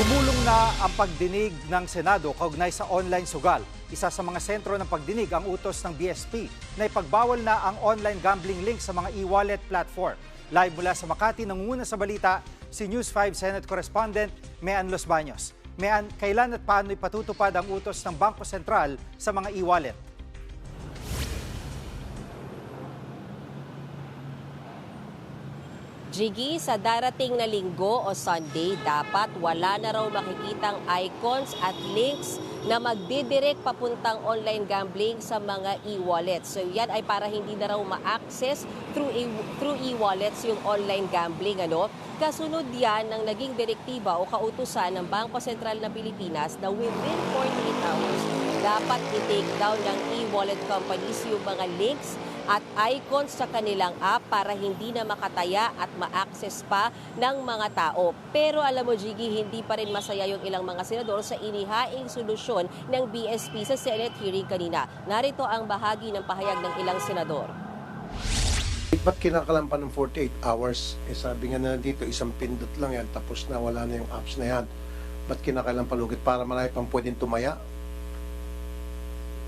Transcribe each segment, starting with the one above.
Gumulong na ang pagdinig ng Senado kaugnay sa online sugal. Isa sa mga sentro ng pagdinig ang utos ng BSP na ipagbawal na ang online gambling link sa mga e-wallet platform. Live mula sa Makati, nangunguna sa balita si News 5 Senate Correspondent Mean Los Baños. Mean, kailan at paano ipatutupad ang utos ng Bangko Sentral sa mga e-wallet? Jiggy, sa darating na linggo o Sunday, dapat wala na raw makikitang icons at links na magdidirect papuntang online gambling sa mga e-wallets. So yan ay para hindi na raw ma-access through, e- through e-wallets yung online gambling. Ano? Kasunod yan ng naging direktiba o kautusan ng Bangko Sentral ng Pilipinas na within 48 hours, dapat i-take down ng e-wallet companies yung mga links at icons sa kanilang app para hindi na makataya at ma-access pa ng mga tao. Pero alam mo, Jiggy, hindi pa rin masaya yung ilang mga senador sa inihaing solusyon ng BSP sa Senate hearing kanina. Narito ang bahagi ng pahayag ng ilang senador. Ba't kinakalampan ng 48 hours? Eh sabi nga na dito, isang pindot lang yan, tapos na wala na yung apps na yan. Ba't kinakailang palugit? Para marami pang pwedeng tumaya?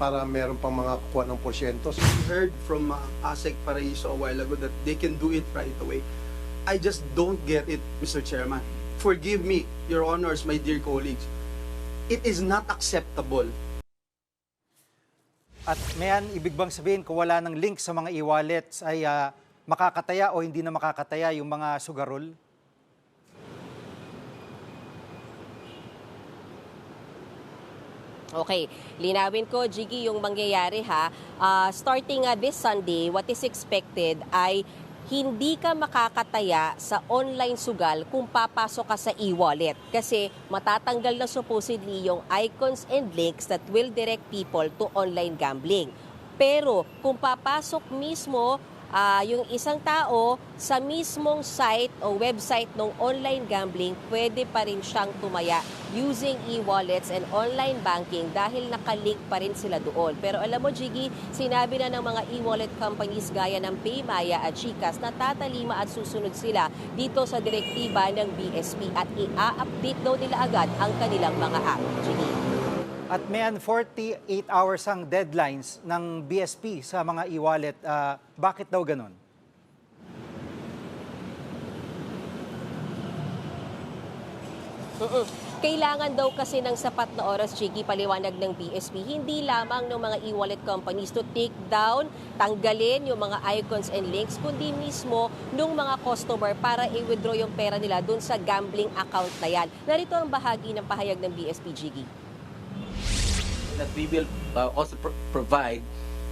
Para meron pang mga kuha ng porsyento? We heard from uh, ASEC Paraiso a while ago that they can do it right away. I just don't get it, Mr. Chairman. Forgive me, Your Honors, my dear colleagues. It is not acceptable At Mean, ibig bang sabihin kung wala ng link sa mga e-wallets ay ah, makakataya o hindi na makakataya yung mga sugarol? Okay, linawin ko, Jiggy, yung mangyayari ha. Ah, starting uh, this Sunday, what is expected ay hindi ka makakataya sa online sugal kung papasok ka sa e-wallet. Kasi matatanggal na supposedly yung icons and links that will direct people to online gambling. Pero kung papasok mismo ah, yung isang tao sa mismong site o website ng online gambling, pwede pa rin siyang tumaya using e-wallets and online banking dahil nakalink pa rin sila doon. Pero alam mo, Jiggy, sinabi na ng mga e-wallet companies gaya ng Paymaya at Gcash na tatalima at susunod sila dito sa direktiba ng BSP at i-update daw nila agad ang kanilang mga app. Jiggy. At Mean, 48 hours ang deadlines ng BSP sa mga e-wallet. Ah, bakit daw ganun? Mm-mm. Kailangan daw kasi ng sapat na oras, Chiki, paliwanag ng BSP, hindi lamang ng mga e-wallet companies to take down, tanggalin yung mga icons and links, kundi mismo nung mga customer para i-withdraw yung pera nila dun sa gambling account na yan. Narito ang bahagi ng pahayag ng BSP, Chiki. That we will uh, also pro- provide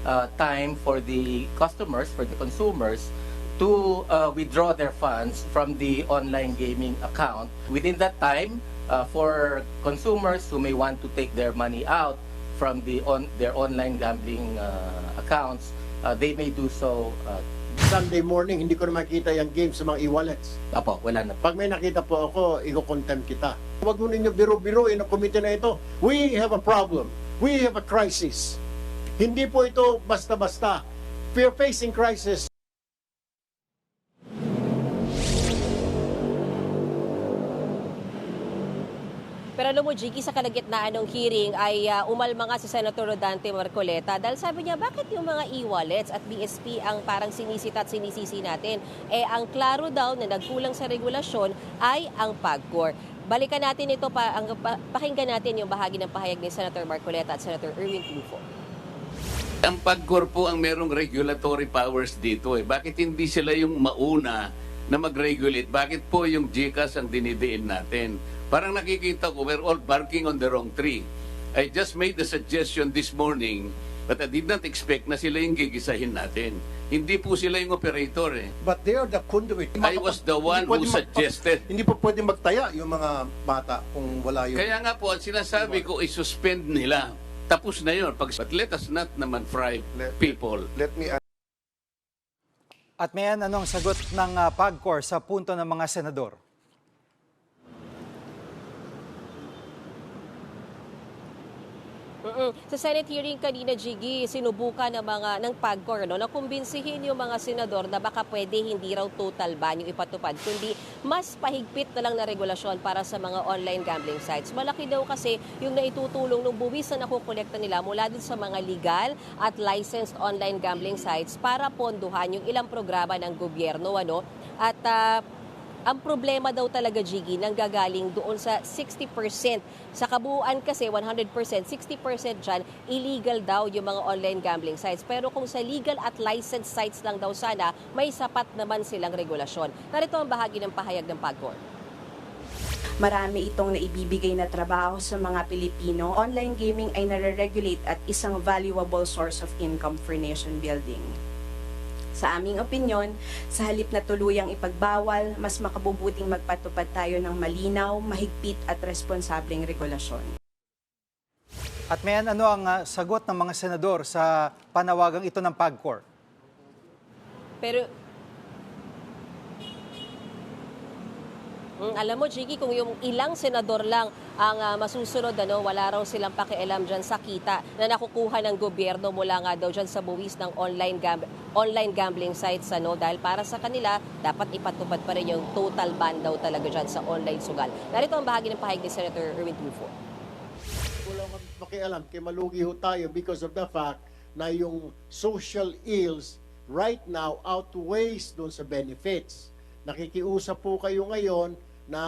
uh, time for the customers, for the consumers, to uh, withdraw their funds from the online gaming account. Within that time, uh, for consumers who may want to take their money out from the on their online gambling uh, accounts, uh, they may do so. Uh, Sunday morning, hindi ko na makita yung game sa mga e-wallets. apo, wala na. Pag may nakita po ako, i-contempt kita. Huwag mo ninyo biro-biroin ang komite na ito. We have a problem. We have a crisis. Hindi po ito basta-basta. We're facing crisis. Pero alam mo, Jiggy, sa kalagitnaan ng hearing ay uh, umalma nga si Senator Rodante Marcoleta dahil sabi niya, bakit yung mga e-wallets at BSP ang parang sinisita at sinisisi natin? Eh, ang klaro daw na nagkulang sa regulasyon ay ang PAGCOR. Balikan natin ito, pa, ang, pa, pakinggan natin yung bahagi ng pahayag ni Senator Marcoleta at Senator Erwin Tulfo. Ang PAGCOR po ang merong regulatory powers dito eh. Bakit hindi sila yung mauna na mag-regulate? Bakit po yung GCAS ang dinidiin natin? Parang nakikita ko, we're all barking on the wrong tree. I just made the suggestion this morning, but I did not expect na sila yung gigisahin natin. Hindi po sila yung operator eh. But they are the conduit. I was the one who suggested. Hindi po pwede magtaya yung mga bata kung wala yung... Kaya nga po, ang sinasabi ko, i-suspend nila. Tapos na yun. Pag, but let us not naman fry Let- people. Let me At Mean, anong sagot ng ah, PAGCOR sa punto ng mga senador? Mm-mm. Sa Senate hearing kanina, Jiggy, sinubukan ng mga ng PAGCOR no, na kumbinsihin yung mga senador na baka pwede hindi raw total ban yung ipatupad, kundi mas pahigpit na lang na regulasyon para sa mga online gambling sites. Malaki daw kasi yung naitutulong ng buwis na nakukolekta nila mula dun sa mga legal at licensed online gambling sites para ponduhan yung ilang programa ng gobyerno. Ano? At ah, ang problema daw talaga, Jiggy, nanggagaling doon sa 60%. Sa kabuuan kasi, 100%, 60% dyan, illegal daw yung mga online gambling sites. Pero kung sa legal at licensed sites lang daw sana, may sapat naman silang regulasyon. Narito ang bahagi ng pahayag ng PAGCOR. Marami itong naibibigay na trabaho sa mga Pilipino. Online gaming ay nare-regulate at isang valuable source of income for nation building. Sa aming opinyon, sa halip na tuluyang ipagbawal, mas makabubuting magpatupad tayo ng malinaw, mahigpit at responsableng regulasyon. At may ano ang ah, sagot ng mga senador sa panawagang ito ng PAGCOR? Pero Mm, alam mo, Jiggy, kung yung ilang senador lang ang ah, masusunod, ano, wala raw silang pakialam dyan sa kita na nakukuha ng gobyerno mula nga daw dyan sa buwis ng online, gam- online gambling sites. Ano, dahil para sa kanila, dapat ipatupad pa rin yung total ban daw talaga dyan sa online sugal. Narito ang bahagi ng pahayag ni Senator Erwin Tulfo. Wala kang pakialam, kaya malugi ho tayo because of the fact na yung social ills right now outweighs doon sa benefits. Nakikiusap po kayo ngayon na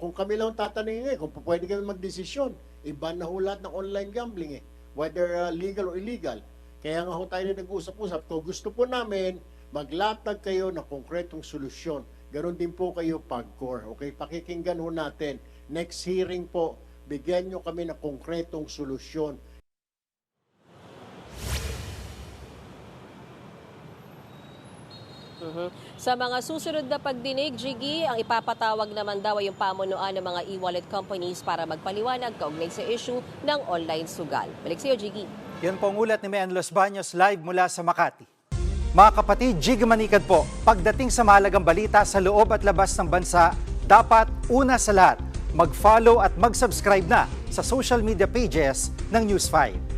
kung kami lang tatanungin eh, kung pwede kami magdesisyon, iba na ho lahat ng online gambling eh, whether uh, legal or illegal. Kaya nga ho tayo na nag-usap-usap. Kung gusto po namin, maglatag kayo ng konkretong solusyon. Ganon din po kayo pag-core. Okay, pakikinggan ho natin. Next hearing po, bigyan nyo kami ng konkretong solusyon. Mhm. Sa mga susunod na pagdinig, Jiggy, ang ipapatawag naman daw ay yung pamunuan ng mga e-wallet companies para magpaliwanag kaugnay sa issue ng online sugal. Balik sa iyo, Jiggy. Yan po ang ulat ni Mayan Los Baños live mula sa Makati. Mga kapatid, Jig Manikad po, pagdating sa mahalagang balita sa loob at labas ng bansa, dapat una sa lahat, mag-follow at mag-subscribe na sa social media pages ng News 5.